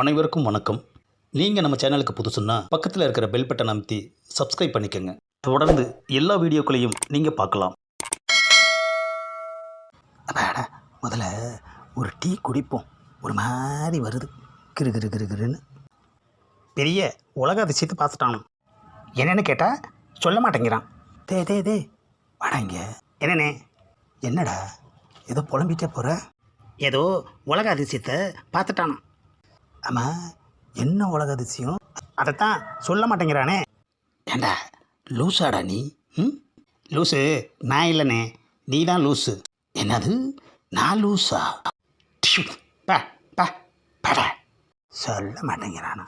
அனைவருக்கும் வணக்கம். நீங்கள் நம்ம சேனலுக்கு புதுசுன்னா பக்கத்தில் இருக்கிற பெல் பட்டன் அமைத்தி சப்ஸ்கிரைப் பண்ணிக்கோங்க. தொடர்ந்து எல்லா வீடியோக்களையும் நீங்கள் பார்க்கலாம். அப்பாடா முதல்ல ஒரு டீ குடிப்போம். ஒரு மாதிரி வருது. கிரு கிரு கிரு கிருன்னு. பெரிய உலக அதிசயத்தை பார்த்துட்டானோ? என்னென்னு கேட்டால் சொல்ல மாட்டேங்கிறான். தே தே தே வாடா இங்கே. என்னண்ணே? என்னடா ஏதோ புலம்பிட்டே போகிற ஏதோ உலக அதிசயத்தை பார்த்துட்டானான் ஆமாம் என்ன உலக அதிசயம்? அதைத்தான் சொல்ல மாட்டேங்கிறானே. ஏண்டா லூசாடா நீ? ம்? லூசு நான் இல்லைண்ணே நீ தான் லூசு. என்னது? நான் லூசா? பா பா படா. சொல்ல மாட்டேங்கிறானா.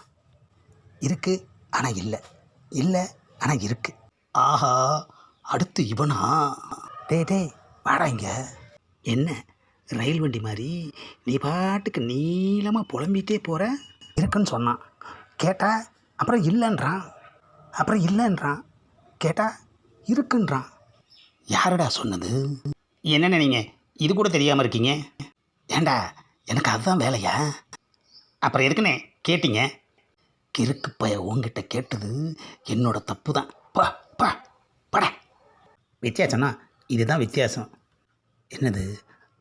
இருக்கு ஆனால் இல்லை. இல்லை ஆனால் இருக்கு. ஆஹா அடுத்து இவனா? டே டே வாடா இங்கே. என்ன? ரயில் வண்டி மாதிரி நீ பாட்டுக்கு நீளமாக புலம்பிகிட்டே போகிற இருக்குன்னு சொன்னான். கேட்டா அப்புறம் இல்லைன்றான். அப்புறம் இல்லைன்றான். கேட்டா இருக்குன்றான். யாரடா சொன்னது? என்னென்ன நீங்கள் இது கூட தெரியாமல் இருக்கீங்க. ஏண்டா எனக்கு அதுதான் வேலையா? அப்புறம் எதுக்குண்ணே கேட்டீங்க? கிறுக்கு பய உங்ககிட்ட கேட்டது என்னோட தப்பு தான் பா பா பட. வித்தியாசம்னா இதுதான் வித்தியாசம். என்னது?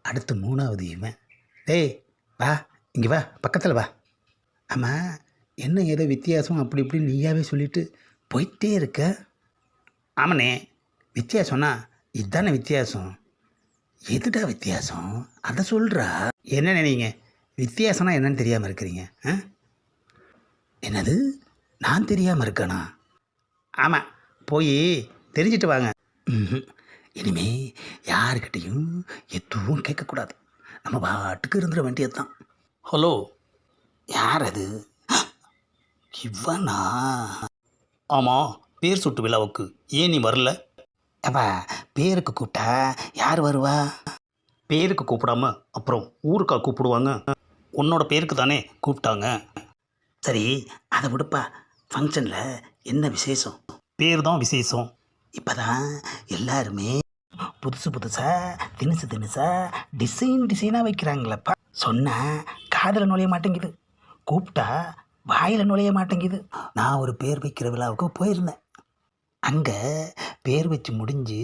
அடுத்து மூணாவது இவன். டேய் வா இங்கே வா பக்கத்தில் வா. ஆமாம் என்ன ஏதோ வித்தியாசம் அப்படி இப்படி நீயாவே சொல்லிட்டு போயிட்டே இருக்க? ஆமாண்ணே வித்தியாசம்னா இதுதானே வித்தியாசம். எதுடா வித்தியாசம்? அதை சொல்கிறா என்ன நினைங்க வித்தியாசம்னா என்னன்னு தெரியாமல் இருக்கிறீங்க ஆ? என்னது? நான் தெரியாமல் இருக்கேனா? ஆமாம் போய் தெரிஞ்சிட்டு வாங்க. ம்ஹும். இனிமே யாருக்கிட்டையும் எதுவும் கேட்கக்கூடாது. நம்ம பாட்டுக்கு இருந்துட வேண்டியது தான் ஹலோ. யார் அது இவனா? ஆமாம் பேர் சுட்டு விழாவுக்கு. ஏன் நீ வரல? அப்பா பேருக்கு கூப்பிட்டா யார் வருவா? பேருக்கு கூப்பிடாம அப்புறம் ஊருக்கா கூப்பிடுவாங்க? உன்னோட பேருக்கு தானே கூப்பிட்டாங்க. சரி அதை விடுப்பா. ஃபங்க்ஷனில் என்ன விசேஷம்? பேர் தான் விசேஷம். இப்போ தான் எல்லாருமே புதுசு புதுசாக தினுசு தினுசாக டிசைன் டிசைனாக வைக்கிறாங்களப்பா. சொன்னால் காதில் நுழைய மாட்டேங்குது. கூப்பிட்டா வாயில் நுழைய மாட்டேங்குது. நான் ஒரு பேர் வைக்கிற விழாவுக்கு போயிருந்தேன். அங்கே பேர் வச்சு முடிஞ்சு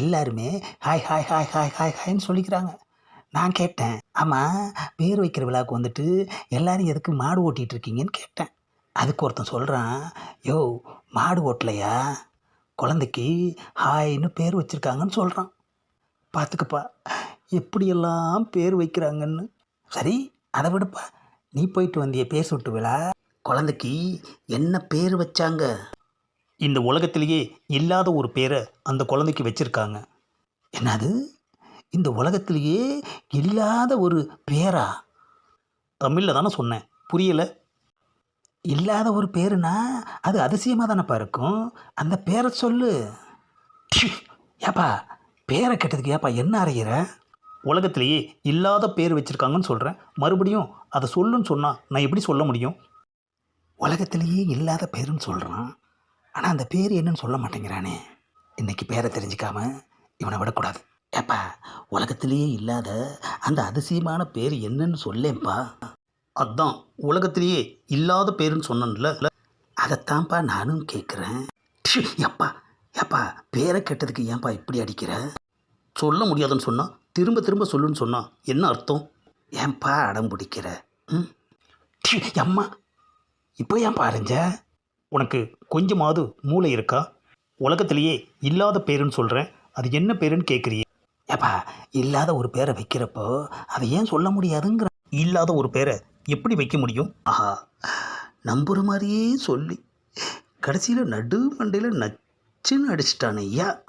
எல்லாருமே hi hi hi hi hi ஹாய்ன்னு சொல்லிக்கிறாங்க. நான் கேட்டேன் ஆமாம் பேர் வைக்கிற விழாவுக்கு வந்துட்டு எல்லாரும் எதுக்கு மாடு ஓட்டிகிட்டு இருக்கீங்கன்னு கேட்டேன். அதுக்கு ஒருத்தன் சொல்கிறான் யோ மாடு ஓட்டலையா? குழந்தைக்கு ஹாய்னு பேர் வச்சுருக்காங்கன்னு சொல்கிறான் பார்த்துக்கப்பா எப்படியெல்லாம் பேர் வைக்கிறாங்கன்னு. சரி அதை விடுப்பா. நீ போயிட்டு வந்திய பேர் சுட்டு விழா குழந்தைக்கு என்ன பேர் வச்சாங்க? இந்த உலகத்திலேயே இல்லாத ஒரு பேரை அந்த குழந்தைக்கு வச்சுருக்காங்க. என்னது? இந்த உலகத்திலேயே இல்லாத ஒரு பேரா? தமிழில் தானே சொன்னேன். புரியலை. இல்லாத ஒரு பேருனா அது அதிசயமாக தானேப்பா இருக்கும்? அந்த பேரை சொல்லு. ஏப்பா பேரை கெட்டதுக்கு ஏப்பா என்ன அறையிற? உலகத்திலேயே இல்லாத பேர் வச்சுருக்காங்கன்னு சொல்கிறேன் மறுபடியும் அதை சொல்லுன்னு சொன்னால் நான் எப்படி சொல்ல முடியும்? உலகத்திலேயே இல்லாத பேருன்னு சொல்கிறான் ஆனால் அந்த பேர் என்னன்னு சொல்ல மாட்டேங்கிறானே. இன்றைக்கி பேரை தெரிஞ்சுக்காம இவனை விடக்கூடாது. ஏப்பா உலகத்திலேயே இல்லாத அந்த அதிசயமான பேர் என்னன்னு சொல்லேன்ப்பா. அதான் உலகத்திலேயே இல்லாத பேருன்னு சொன்னேன்ல. அதைத்தான்ப்பா நானும் கேட்குறேன் எப்பா எப்பா பேரை கெட்டதுக்கு ஏன்பா இப்படி அடிக்கிற? சொல்ல முடியாதுன்னு சொன்னால் திரும்ப திரும்ப சொல்லுன்னு சொன்னால் என்ன அர்த்தம்? ஏன்பா அடம் பிடிக்கிற? ம்? சி, அம்மா இப்போ ஏன் பாருங்க உனக்கு கொஞ்சமாவது மூளை இருக்கா? உலகத்திலேயே இல்லாத பேருன்னு சொல்கிறேன் அது என்ன பேருன்னு கேட்குறியே ஏப்பா இல்லாத ஒரு பேரை வைக்கிறப்போ அதை ஏன் சொல்ல முடியாதுங்கிற? இல்லாத ஒரு பேரை எப்படி வைக்க முடியும்? ஆஹா நம்புகிற மாதிரியே சொல்லி. கடைசியில் நடு மண்டையில் நச்சுன்னு அடிச்சிட்டானே ஐயா.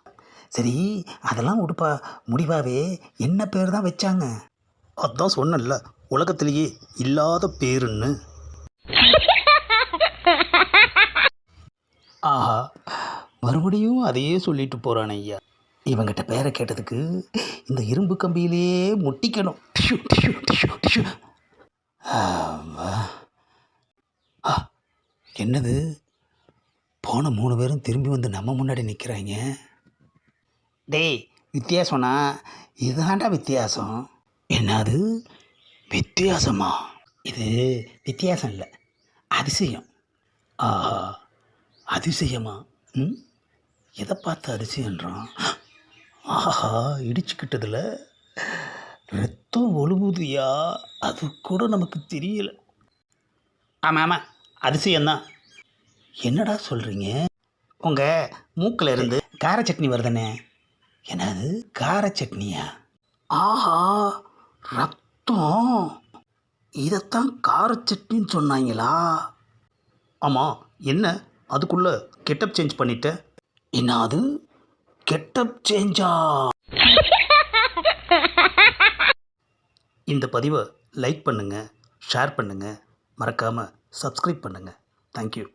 சரி அதெல்லாம் உடுப்பா. முடிவாவே. என்ன பேர் தான் வச்சாங்க? அதான் சொன்னேன்ல உலகத்திலேயே இல்லாத பேருன்னு. ஆஹா மறுபடியும் அதையே சொல்லிட்டு போகிறான் ஐயா. இவங்கிட்ட பேரை கேட்டதுக்கு இந்த இரும்பு கம்பியிலேயே முட்டிக்கணும். டிஷு, டிஷு, டிஷு, டிஷு. ஆ, என்னது? போன மூணு பேரும் திரும்பி வந்து நம்ம முன்னாடி நிற்கிறாங்க டேய் வித்தியாசம்னா இதுதான்டா வித்தியாசம். என்னது? வித்தியாசமா? இது வித்தியாசம் இல்லை அதிசயம். ஆஹா அதிசயமா? ம் எதை பார்த்து அதிசயன்றான் ஆஹா இடிச்சுக்கிட்டதில் ரத்தம் ஒழுகுதியா அது கூட நமக்கு தெரியல. ஆமாம் ஆமாம் அதிசயம்தான். என்னடா சொல்கிறீங்க உங்கள் மூக்கில் இருந்து கார சட்னி வருதுண்ணே. என்னது? கார சட்னியா? ஆஹா ரத்தம். இதைத்தான் கார சட்னின்னு சொன்னாங்களா? ஆமாம் என்ன? அதுக்குள்ளே கெட்டப் சேஞ்ச் பண்ணிட்ட? என்ன அது கெட்டப் சேஞ்சா? இந்த பதிவை லைக் பண்ணுங்கள் ஷேர் பண்ணுங்கள் மறக்காமல் சப்ஸ்கிரைப் பண்ணுங்கள் தேங்க்யூ